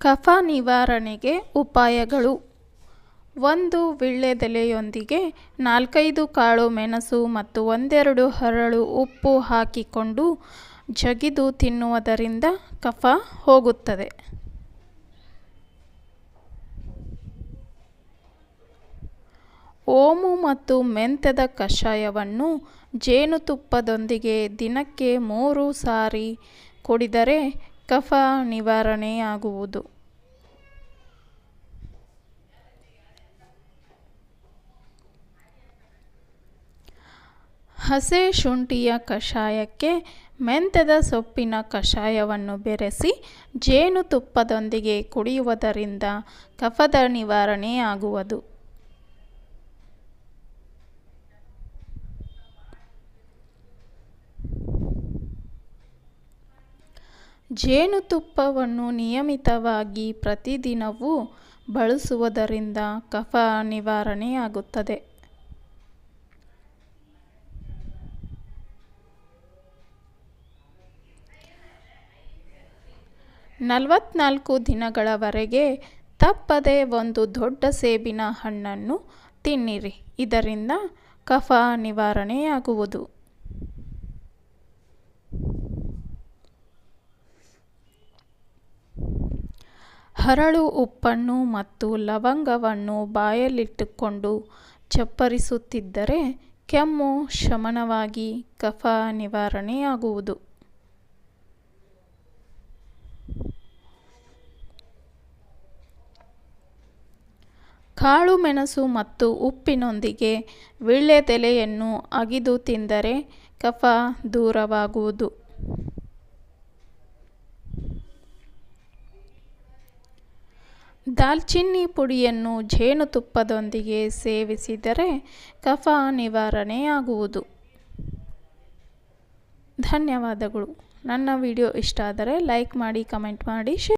ಕಫ ನಿವಾರಣೆಗೆ ಉಪಾಯಗಳು. ಒಂದು ವೀಳ್ಯದೆಲೆಯೊಂದಿಗೆ ನಾಲ್ಕೈದು ಕಾಳು ಮೆಣಸು ಮತ್ತು ಒಂದೆರಡು ಹರಳು ಉಪ್ಪು ಹಾಕಿಕೊಂಡು ಜಗಿದು ತಿನ್ನುವುದರಿಂದ ಕಫ ಹೋಗುತ್ತದೆ. ಓಮು ಮತ್ತು ಮೆಂತ್ಯದ ಕಷಾಯವನ್ನು ಜೇನುತುಪ್ಪದೊಂದಿಗೆ ದಿನಕ್ಕೆ ಮೂರು ಸಾರಿ ಕುಡಿದರೆ ಕಫ ನಿವಾರಣೆಯಾಗುವುದು ಹಸೆ ಶುಂಠಿಯ ಕಷಾಯಕ್ಕೆ ಮೆಂತ್ಯದ ಸೊಪ್ಪಿನ ಕಷಾಯವನ್ನು ಬೆರೆಸಿ ಜೇನುತುಪ್ಪದೊಂದಿಗೆ ಕುಡಿಯುವುದರಿಂದ ಕಫದ ನಿವಾರಣೆಯಾಗುವುದು ಜೇನುತುಪ್ಪವನ್ನು ನಿಯಮಿತವಾಗಿ ಪ್ರತಿದಿನವೂ ಬಳಸುವುದರಿಂದ ಕಫ ನಿವಾರಣೆಯಾಗುತ್ತದೆ. ನಲವತ್ನಾಲ್ಕು ದಿನಗಳವರೆಗೆ ತಪ್ಪದೆ ಒಂದು ದೊಡ್ಡ ಸೇಬಿನ ಹಣ್ಣನ್ನು ತಿನ್ನಿರಿ. ಇದರಿಂದ ಕಫ ನಿವಾರಣೆಯಾಗುವುದು. ಹರಳು ಉಪ್ಪನ್ನು ಮತ್ತು ಲವಂಗವನ್ನು ಬಾಯಲ್ಲಿಟ್ಟುಕೊಂಡು ಚಪ್ಪರಿಸುತ್ತಿದ್ದರೆ ಕೆಮ್ಮು ಶಮನವಾಗಿ ಕಫ ನಿವಾರಣೆಯಾಗುವುದು. ಕಾಳು ಮೆಣಸು ಮತ್ತು ಉಪ್ಪಿನೊಂದಿಗೆ ವೀಳ್ಯದೆಲೆಯನ್ನು ಅಗಿದು ತಿಂದರೆ ಕಫ ದೂರವಾಗುವುದು. ದಾಲ್ಚಿನ್ನಿ ಪುಡಿಯನ್ನು ಜೇನುತುಪ್ಪದೊಂದಿಗೆ ಸೇವಿಸಿದರೆ ಕಫ ನಿವಾರಣೆಯಾಗುವುದು. ಧನ್ಯವಾದಗಳು. ನನ್ನ ವಿಡಿಯೋ ಇಷ್ಟ ಆದರೆ ಲೈಕ್ ಮಾಡಿ, ಕಮೆಂಟ್ ಮಾಡಿ, ಶೇರ್